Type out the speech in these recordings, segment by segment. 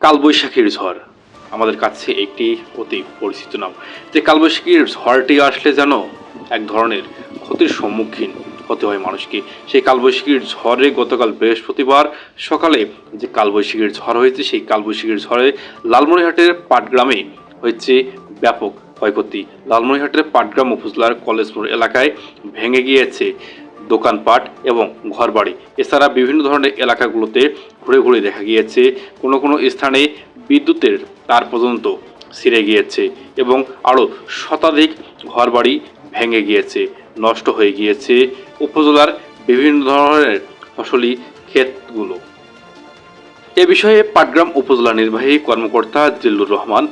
কালবৈশাখীর ঝড়। আমাদের কাছে একটি অতি পরিচিত নাম। যে কালবৈশাখীর ঝড়টি আসলে যেন এক ধরনের ক্ষতির সম্মুখীন হতে হয় মানুষকে। সেই কালবৈশাখীর ঝড়ে গতকাল বৃহস্পতিবার সকালে যে কালবৈশাখীর ঝড় হয়েছে, সেই কালবৈশাখীর ঝড়ে লালমনিরহাটের পাটগ্রামে হয়েছে ব্যাপক ক্ষয়ক্ষতি। লালমনিরহাটের পাটগ্রাম উপজেলার কলেজ মোড় এলাকায় ভেঙে গিয়েছে দোকানপাট এবং ঘরবাড়ি। এছাড়া বিভিন্ন ধরনের এলাকাগুলোতে ঘুরে ঘুরে দেখা গিয়েছে, কোনো কোনো স্থানে বিদ্যুতের তার পর্যন্ত ছিঁড়ে গিয়েছে এবং আরও শতাধিক ঘরবাড়ি ভেঙে গিয়েছে, নষ্ট হয়ে গিয়েছে উপজেলার বিভিন্ন ধরনের ফসলি ক্ষেতগুলো। এ বিষয়ে পাটগ্রাম উপজেলা নির্বাহী কর্মকর্তা জিল্লুর রহমান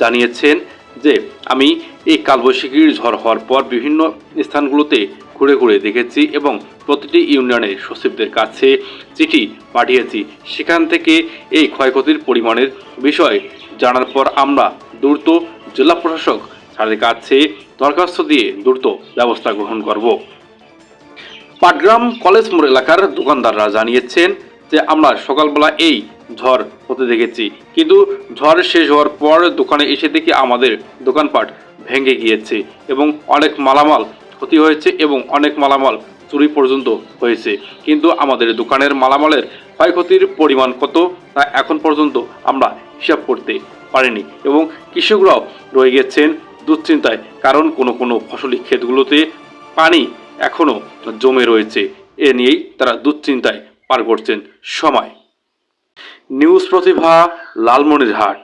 জানিয়েছেন যে, আমি এই কালবৈশাখীর ঝড় হওয়ার পর বিভিন্ন স্থানগুলোতে ঘুরে ঘুরে দেখেছি এবং প্রতিটি ইউনিয়নের সচিবদের কাছে চিঠি পাঠিয়েছি। সেখান থেকে এই ক্ষয়ক্ষতির পরিমাণের বিষয় জানার পর আমরা দ্রুত জেলা প্রশাসক স্যারের কাছে দরখাস্ত দিয়ে দ্রুত ব্যবস্থা গ্রহণ করব। পাটগ্রাম কলেজ মোড় এলাকার দোকানদাররা জানিয়েছেন যে, আমরা সকালবেলা এই ঝড় হতে দেখেছি। কিন্তু ঝড় শেষ হওয়ার পর দোকানে এসে দেখি আমাদের দোকানপাট ভেঙে গিয়েছে এবং অনেক মালামাল ক্ষতি হয়েছে এবং অনেক মালামাল চুরি পর্যন্ত হয়েছে। কিন্তু আমাদের দোকানের মালামালের ক্ষয়ক্ষতির পরিমাণ কত তা এখন পর্যন্ত আমরা হিসাব করতে পারিনি এবং কৃষকরাও রয়ে গেছেন দুশ্চিন্তায় কারণ কোনো কোনো ফসলি ক্ষেতগুলোতে পানি এখনও জমে রয়েছে। এ নিয়েই তারা দুশ্চিন্তায় পার করছেন সময়। নিউজ প্রতিভা, লালমনিরহাট।